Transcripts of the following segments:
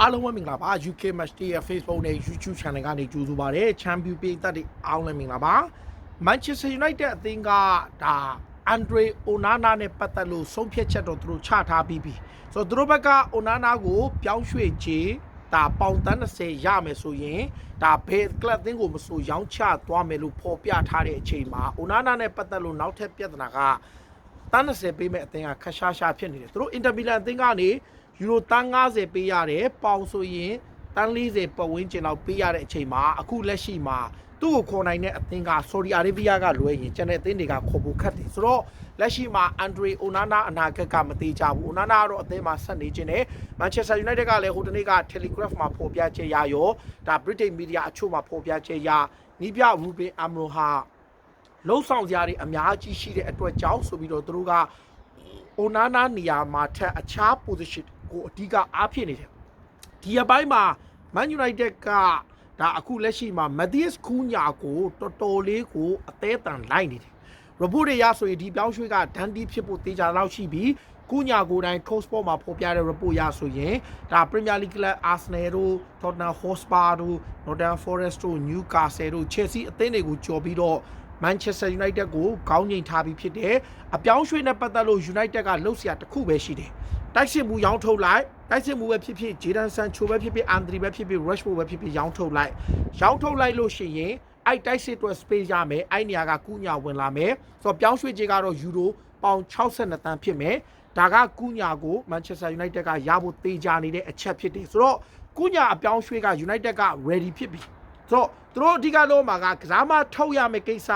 အားလုံးပဲမင်္ဂလာပါ UK Match Day ရဲ့ Facebook နဲ့ YouTube Channel ကနေကြိုဆိုပါရစေ။ Champion ပြည်သက်တွေအားလုံးလည်းမင်္ဂလာပါ။ Manchester United အသင်းကဒါ Andre Onana နဲ့ပတ်သက်လို့ဆုံးဖြတ်ချက်တော့သူတို့ချထားပြီးပြီ။ဆိုတော့သူတို့ဘက်က Onana ကိုပြောင်းရွှေ့ခြင်းဒါပေါင်တန်း30ရမယ်ဆိုရင်ဒါဘယ်ကလပ်အသင်းကိုမဆိုရောင်းချသွားမယ်လို့ဖော်ပြထားတဲ့အချိန်မှာ Onana နဲ့ပတ်သက်လို့နောက်ထပ်ပြဿနာကတန်း30ပေးမဲ့အသင်းကခက်ရှားရှားဖြစ်နေတယ်သူတို့အင်တာမီလန်အသင်းကနေ ယူရိုတန်း90ပေးရတယ်ပေါင်ဆိုရင်တန်း40ပတ်ဝန်းကျင်လောက်ပေးရတဲ့အချိန်မှာအခုလက်ရှိမှာသူ့ကိုခေါ်နိုင်တဲ့အသင်းကဆော်ဒီအာရေဗီးယားကလွဲရင်ကျန်တဲ့အသင်းတွေကခေါ်ဖို့ခက်တယ်ဆိုတော့လက်ရှိမှာအန်ဒရီအိုနာနာအနာဂတ်ကမသေးကြဘူးအိုနာနာကတော့အသင်းမှာဆက်နေခြင်းနဲ့မန်ချက်စတာယူနိုက်တက်ကလည်းဟိုတနေ့က Telegraph မှာဖော်ပြချက်ရရောဒါ British Media အချို့မှာဖော်ပြချက်ရနီးပြရူဘင်အမရိုဟာလုံဆောင်စရာတွေအများကြီးရှိတဲ့အတွက်ကြောင့်ဆိုပြီးတော့သူတို့ကအိုနာနာနေရာမှာထက်အခြား position ကိုအဓိကအားဖြည့်နေတယ်ဒီအပိုင်းမှာ Man United ကဒါအခုလက်ရှိမှာ Matthias Cunha ကိုတော်တော်လေးကိုအသေးအတန်လိုက်နေတယ် report တွေရဆိုရင်ဒီပြောင်းရွှေ့ကဒန်ဒီဖြစ်ဖို့တေချာလောက်ရှိပြီးကုညာကိုယ်တိုင် Coach Sport မှာဖော်ပြတဲ့ report ရဆိုရင်ဒါ Premier League Club Arsenal တို့ Tottenham Hotspur တို့ Nottingham Forest တို့ Newcastle တို့ Chelsea အသင်းတွေကိုကြော်ပြီးတော့ Manchester United ကိုခေါင်းငိန်ထားပြီးဖြစ်တယ်အပြောင်းရွှေ့နဲ့ပတ်သက်လို့ United ကလှုပ်ရှားတစ်ခုပဲရှိတယ် တိုက်စစ်မှုရောင်းထုတ်လိုက်တိုက်စစ်မှုပဲဖြစ်ဖြစ် Jadon Sancho ပဲဖြစ်ဖြစ် Anthony ပဲဖြစ်ဖြစ် Rashford ပဲဖြစ်ဖြစ်ရောင်းထုတ်လိုက်ရောင်းထုတ်လိုက်လို့ရှိရင်အဲ့တိုက်စစ်အတွက် space ရမယ်အဲ့နေရာကကုညာဝင်လာမယ်ဆိုတော့ပြောင်းရွှေ့ခြင်းကတော့ယူရိုပေါင်62တန်းဖြစ်မယ်ဒါကကုညာကို Manchester United ကရဖို့တေချာနေတဲ့အချက်ဖြစ်တယ်ဆိုတော့ကုညာအပြောင်းရွှေ့က United က ready ဖြစ်ပြီဆိုတော့သူတို့အဓိကလုံးမှာကကစားမထုတ်ရမယ့်ကိစ္စ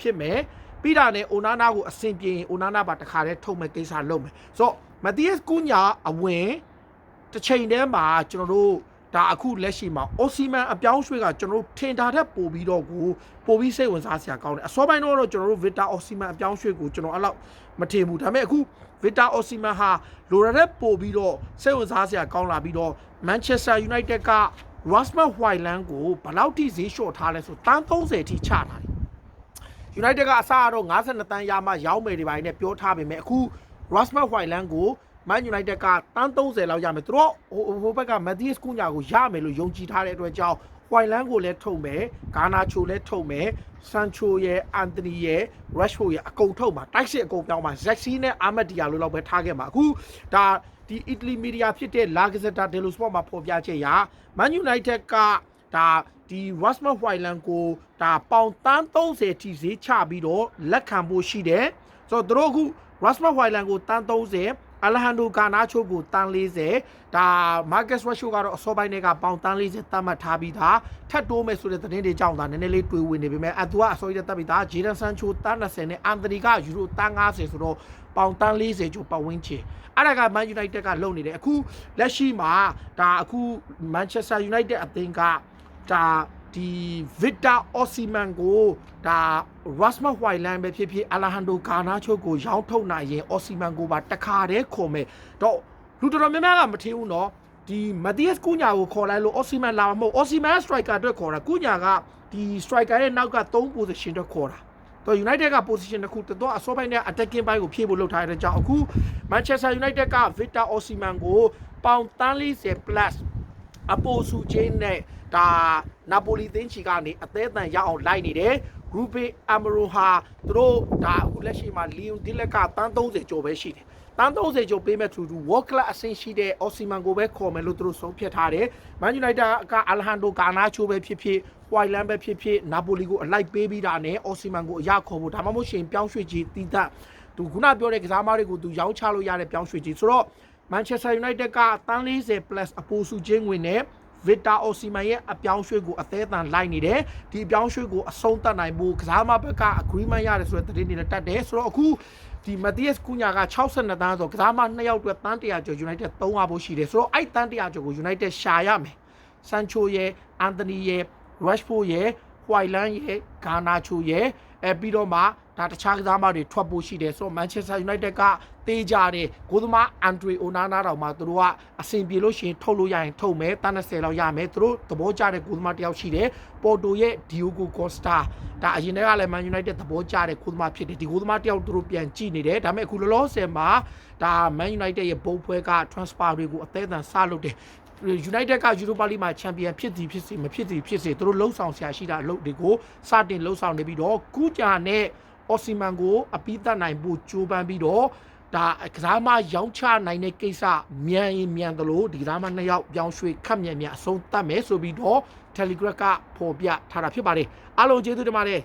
ဖြစ်မယ်ပြီးတာနဲ့အိုနာနာကိုအဆင်ပြေရင်အိုနာနာပါတခါတည်းထုတ်မဲ့ကိစ္စလုပ်မယ်ဆိုတော့ မတီးယက်ကုညာအဝင်တစ်ချိန်တည်းမှာကျွန်တော်တို့ဒါအခုလက်ရှိမှာအိုစီမန်အပြောင်းရွှေ့ကကျွန်တော်တို့ထင်တာတဲ့ပို့ပြီးတော့ကိုပို့ပြီးစိတ်ဝင်စားစရာကောင်းတယ်အစောပိုင်းတော့ကျွန်တော်တို့ဗစ်တာအော်စီမန်အပြောင်းရွှေ့ကိုကျွန်တော်အဲ့လောက်မထင်ဘူးဒါပေမဲ့အခုဗစ်တာအော်စီမန်ဟာလိုရတဲ့ပို့ပြီးတော့စိတ်ဝင်စားစရာကောင်းလာပြီးတော့မန်ချက်စတာယူနိုက်တက်က Rasmus Hojlund ကိုဘယ်လောက်ထိဈေးလျှော့ထားလဲဆိုတန်း30ထိချထားတယ် United ကအစကတော့52တန်းရမှရောင်းမယ်ဒီပိုင်းနဲ့ပြောထားပေမဲ့အခု Rasmus Hojlund ကို Man United ကတန်း30လောက်ရမယ်သူတို့ဟိုဟိုဘက်က Matthias Cunha ကိုရမယ်လို့ယုံကြည်ထားတဲ့အတွက်ကြောင့် Hojlund ကိုလည်းထုတ်မယ်ဂါနာချိုလည်းထုတ်မယ်ဆန်ချိုရဲ့အန်တိုနီရဲ့ Rashford ရဲ့အကုန်ထုတ်မှာတိုက်စစ်အကုန်ပြောင်းမှာ Zaxi နဲ့ Ahmed Diallo လို့လောက်ပဲထားခဲ့မှာအခုဒါဒီအီတလီမီဒီယာဖြစ်တဲ့ La Gazzetta dello Sport မှာဖော်ပြချက်ရ Man United ကဒါဒီ Rasmus Hojlund ကိုဒါပေါင်တန်း30ထိဈေးချပြီးတော့လက်ခံဖို့ရှိတယ်ဆိုတော့သူတို့အခု Rasmus Hojlund ကိုတန်း30အလဟန်ဒိုကာနာချိုကိုတန်း40ဒါ Marcus Rashford ကတော့အစောပိုင်းတွေကပေါင်တန်း40တတ်မှတ်ထားပြီးသားထပ်တိုးမယ်ဆိုတဲ့သတင်းတွေကြောင့်ဒါနည်းနည်းလေးတွေးဝင်နေပေမဲ့အတူကအစောကြီးတက်ပြီးသား Jadon Sancho တန်း20နဲ့ Anthony ကယူရိုတန်း90ဆိုတော့ပေါင်တန်း40ကျော်ပတ်ဝန်းကျင်အဲ့ဒါက Man United ကလုံနေတယ်အခုလက်ရှိမှာဒါအခု Manchester United အသင်းကဒါ ဒီ Victor Osimhen ကိုဒါ Rasmus Hojlund ပဲဖြစ်ဖြစ် Alejandro Garnacho ကိုရောင်းထုတ်နိုင်ရင် Osimhen ကိုပါတခါတည်းခေါ်မယ်တော့လူတော်တော်များများကမထင်ဘူးเนาะဒီ Matthias Cunha ကိုခေါ်လိုက်လို့ Osimhen လာမှာမဟုတ် Osimhen striker အတွက်ခေါ်တာ Cunha ကဒီ striker ရဲ့နောက်က3 position အတွက်ခေါ်တာတော့ United က position တစ်ခုတော့အစောပိုင်းနဲ့ attacking ဘိုင်းကိုဖြည့်ဖို့လုပ်ထားတဲ့ကြောင့်အခု Manchester United က Victor Osimhen ကိုပေါင်30 plus အပိုစုချင်းနဲ့ ဒါနာပိုလီသင်းချီကနေအသေးအတန်ရအောင်လိုက်နေတယ်ရူဘေအမရိုဟာသူတို့ဒါအခုလက်ရှိမှာလီယွန်ဒီလက်ကတန်း30ကျော်ပဲရှိတယ်တန်း30ကျော်ပေးမဲ့ထူထူ World Class အဆင့်ရှိတဲ့အော်စီမန်ကိုပဲခေါ်မယ်လို့သူတို့ဆုံးဖြတ်ထားတယ်။ Man United ကအလဟန်ဒိုကာနာချိုပဲဖြစ်ဖြစ်ဟွိုင်လန်ပဲဖြစ်ဖြစ်နာပိုလီကိုအလိုက်ပေးပြီးတာနဲ့အော်စီမန်ကိုအရခေါ်ဖို့ဒါမှမဟုတ်ရှင်ပြောင်းရွှေ့ခြင်းတီးသက်သူခုနပြောတဲ့ကစားမတွေကိုသူရောင်းချလို့ရတဲ့ပြောင်းရွှေ့ခြင်းဆိုတော့ Manchester United ကတန်း40 plus အပိုစုချင်းဝင် နဲ့ Victor Osimhen ရဲ့အပြောင်းရွှေ့ကိုအသေးအတန်လိုက်နေတယ်ဒီအပြောင်းရွှေ့ကိုအဆုံးသတ်နိုင်ဖို့ကစားမဘက်က agreement ရတယ်ဆိုတဲ့သတင်းတွေနဲ့တက်တယ်ဆိုတော့အခုဒီ Matthias Cunha က62တန်းဆိုကစားမ2ယောက်အတွက်တန်း100ကျော် United 3ဟာဖို့ရှိတယ်ဆိုတော့အဲ့တန်း100ကျော်ကို United ရှာရမယ် Sancho ရဲ့ Anthony ရဲ့ Rashford ရဲ့ Hojlund ရဲ့ Garnacho ရဲ့ အဲပြီးတော့မှဒါတခြားကစားမတွေထွက်ဖို့ရှိတယ်ဆိုတော့ Manchester United ကတေးကြတယ်ကိုသမား Andre Onana တောင်မှသူတို့ကအဆင်ပြေလို့ရှိရင်ထုတ်လို့ရရင်ထုတ်မယ်တန်း20လောက်ရမယ်သူတို့သဘောကျတဲ့ကိုသမားတယောက်ရှိတယ်ပေါ်တိုရဲ့ Diogo Costa ဒါအရင်တည်းကလည်း Man United သဘောကျတဲ့ကိုသမားဖြစ်တယ်ဒီကိုသမားတယောက်သူတို့ပြန်ကြည့်နေတယ်ဒါပေမဲ့အခုလောလောဆယ်မှာဒါ Man United ရဲ့ဘုံဖွဲက transfer တွေကိုအသေးအံစလုပ်တယ် United က Europa League မှာချန်ပီယံဖြစ်စီဖြစ်စီမဖြစ်စီဖြစ်စီသူတို့လှုပ်ဆောင်ဆရာရှိတာအလုပ်တွေကိုစတင်လှုပ်ဆောင်နေပြီးတော့ကုကြာနဲ့အော်စီမန်ကိုအပိသက်နိုင်ဖို့ကြိုးပမ်းပြီးတော့ဒါကစားမရောင်းချနိုင်တဲ့ကိစ္စမြန်ရင်မြန်သလိုဒီကစားမနှစ်ယောက်ပြောင်းရွှေ့ခက်မြန်မြန်အဆုံးသတ်မယ်ဆိုပြီးတော့ Telegram ကပေါ်ပြထားတာဖြစ်ပါတယ်အားလုံးကျေးဇူးတင်ပါတယ်